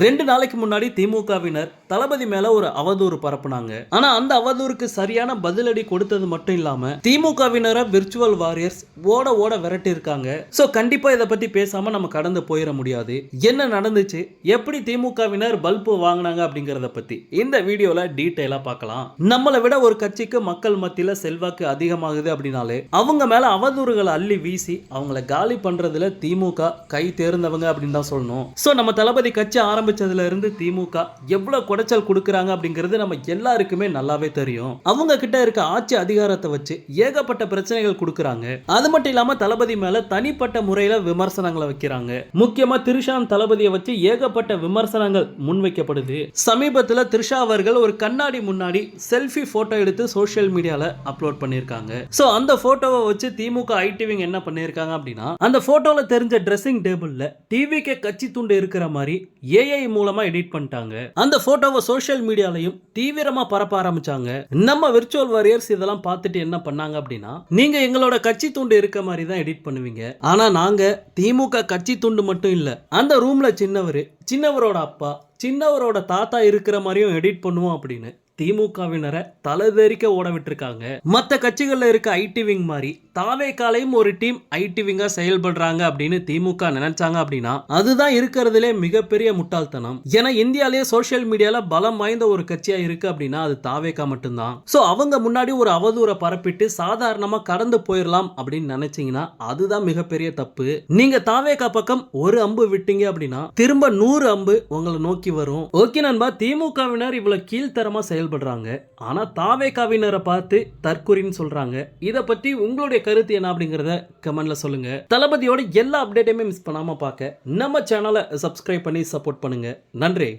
ரெண்டு நாளைக்கு முன்னாடி திமுகவினர் தளபதி மேல ஒரு அவதூறு பரப்புனாங்க. ஆனா அந்த அவதூறுக்கு சரியான பதிலடி கொடுத்தது மட்டும் இல்லாம திமுகவினரை விர்ச்சுவல் வாரியர்ஸ் ஓட ஓட விரட்டி இருக்காங்க சோ கண்டிப்பா இதை பத்தி பேசாம நம்ம கடந்து போயிட முடியாது. என்ன நடந்துச்சு? எப்படி திமுகவினர் பல்பு வாங்கினாங்க அப்படிங்கறத பத்தி இந்த வீடியோல டீட்டெயிலா பார்க்கலாம். நம்மளை விட ஒரு கட்சிக்கு மக்கள் மத்தியில செல்வாக்கு அதிகமாகுது அப்படின்னாலே அவங்க மேல அவதூறுகளை அள்ளி வீசி அவங்கள காலி பண்றதுல திமுக கை தேர்ந்தவங்க அப்படின்னு தான் சொல்லணும். சோ நம்ம தளபதி கட்சி ஆரம்ப இருந்து திமுக எவ்வளவு குடைச்சல் கொடுக்குறாங்க அப்படிங்கிறது நம்ம எல்லாருக்குமே நல்லாவே தெரியும். அவங்க கிட்ட இருக்க ஆட்சி அதிகாரத்தை வச்சு ஏகப்பட்ட பிரச்சனைகள் கொடுக்கறாங்க. அது மட்டும் இல்லாம தளபதி மேல தனிப்பட்ட முறையில விமர்சனங்களை வைக்கிறாங்க. முக்கியமா திரிஷான் தளபதியை வச்சு ஏகப்பட்ட விமர்சனங்கள் முன்வைக்கப்படுது. சமீபத்துல திரிஷா அவர்கள் ஒரு கண்ணாடி முன்னாடி செல்ஃபி ஃபோட்டோ எடுத்து சோஷியல் மீடியால அப்லோட் பண்ணிருக்காங்க சோ அந்த ஃபோட்டோவை வச்சு திமுக ஐடிவிங் என்ன பண்ணிருக்காங்க அப்படின்னா அந்த ஃபோட்டோவில் தெரிஞ்ச ட்ரெஸ்ஸிங் டேபிள்ல டிவிக்கு கட்சி துண்டு இருக்கிற மாதிரி ஏஐ மூலமா எடிட் பண்ணிட்டாங்க. அந்த போட்டோவை சோஷியல் மீடியாலையும் தீவிரமா பரப்ப ஆரம்பிச்சாங்க. நம்ம விர்ச்சுவல் வாரியர்ஸ் இதெல்லாம் பார்த்துட்டு என்ன பண்ணாங்க அப்படின்னா நீங்க எங்களோட கட்சி துண்டு இருக்க மாதிரி தான் எடிட் பண்ணுவீங்க. ஆனா நாங்க திமுக கட்சி துண்டு மட்டும் இல்ல அந்த ரூம்ல சின்னவர் சின்னவரோட அப்பா சின்னவரோட தாத்தா இருக்கிற மாதிரியும் எடிட் பண்ணுவோம் அப்படின்னு திமுகவினரை தலைதெறிக்க ஓட விட்டுருக்காங்க. மற்ற கட்சிகள்ல இருக்க ஐடி விங் மாதிரி தாவே காலையும் ஒரு டீம் ஐடி விங்கா செயல்படுறாங்க அப்படின்னு திமுக நினைச்சாங்க அப்படின்னா அதுதான் இருக்கிறதுலே மிகப்பெரிய முட்டாள்தனம். ஏன்னா இந்தியாலேயே சோஷியல் மீடியால பலம் வாய்ந்த ஒரு கட்சியா இருக்கு அப்படின்னா அது தாவேக்கா மட்டும்தான். சோ அவங்க முன்னாடி ஒரு அவதூறை பரப்பிட்டு சாதாரணமா கடந்து போயிடலாம் அப்படின்னு நினைச்சீங்கன்னா அதுதான் மிகப்பெரிய தப்பு. நீங்க தாவேக்கா பக்கம் ஒரு அம்பு விட்டீங்க அப்படின்னா திரும்ப நூறு நூறு அம்பு உங்களை நோக்கி வரும். ஓகே நண்பா திமுகவினர் இவ்வளவு கீழ்த்தரமா செயல்படுறாங்க. ஆனா தாவேகாவினரை பார்த்து தற்குறின்னு சொல்றாங்க. இதை பத்தி உங்களுடைய கருத்து என்ன அப்படிங்கறத கமெண்ட்ல சொல்லுங்க. தளபதியோட எல்லா அப்டேட்டையுமே மிஸ் பண்ணாம பார்க்க நம்ம சேனலை சப்ஸ்கிரைப் பண்ணி சப்போர்ட் பண்ணுங்க. நன்றி.